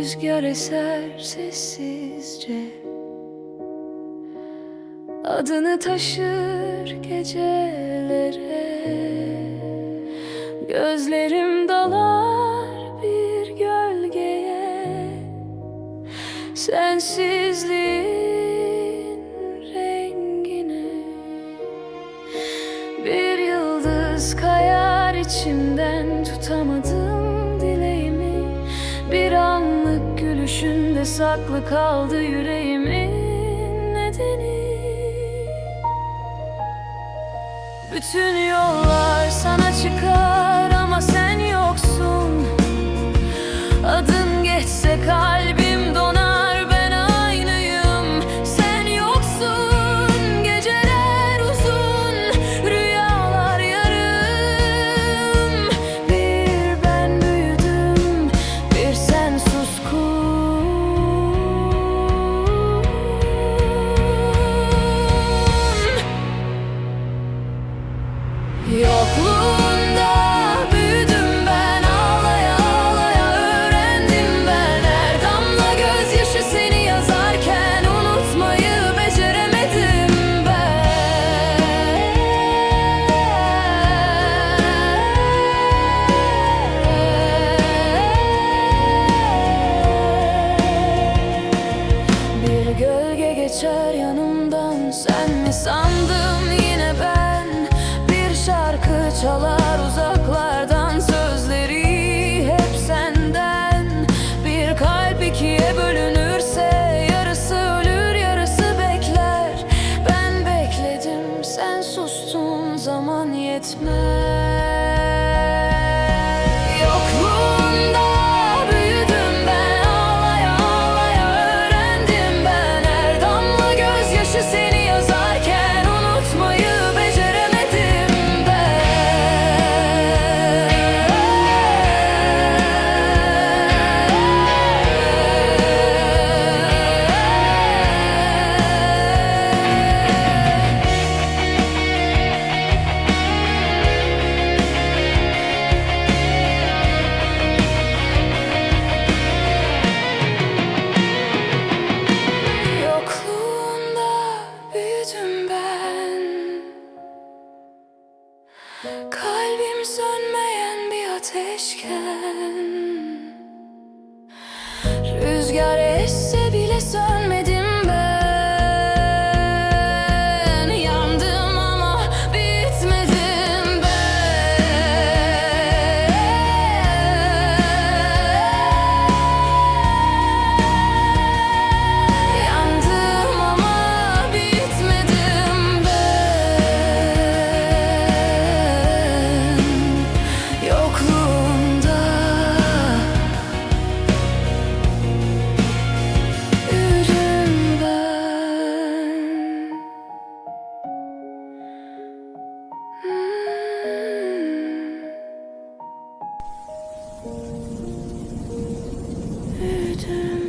rüzgar eser sessizce. Adını taşır gecelere. Gözlerim dalar bir gölgeye. Sensizliğin rengine. Bir yıldız kayar içimden tutamadım. saklı kaldı yüreğimin nedeni. Bütün yollar sana çıkar. sandım Kalbim sönmeyen bir ateşken Rüzgar es After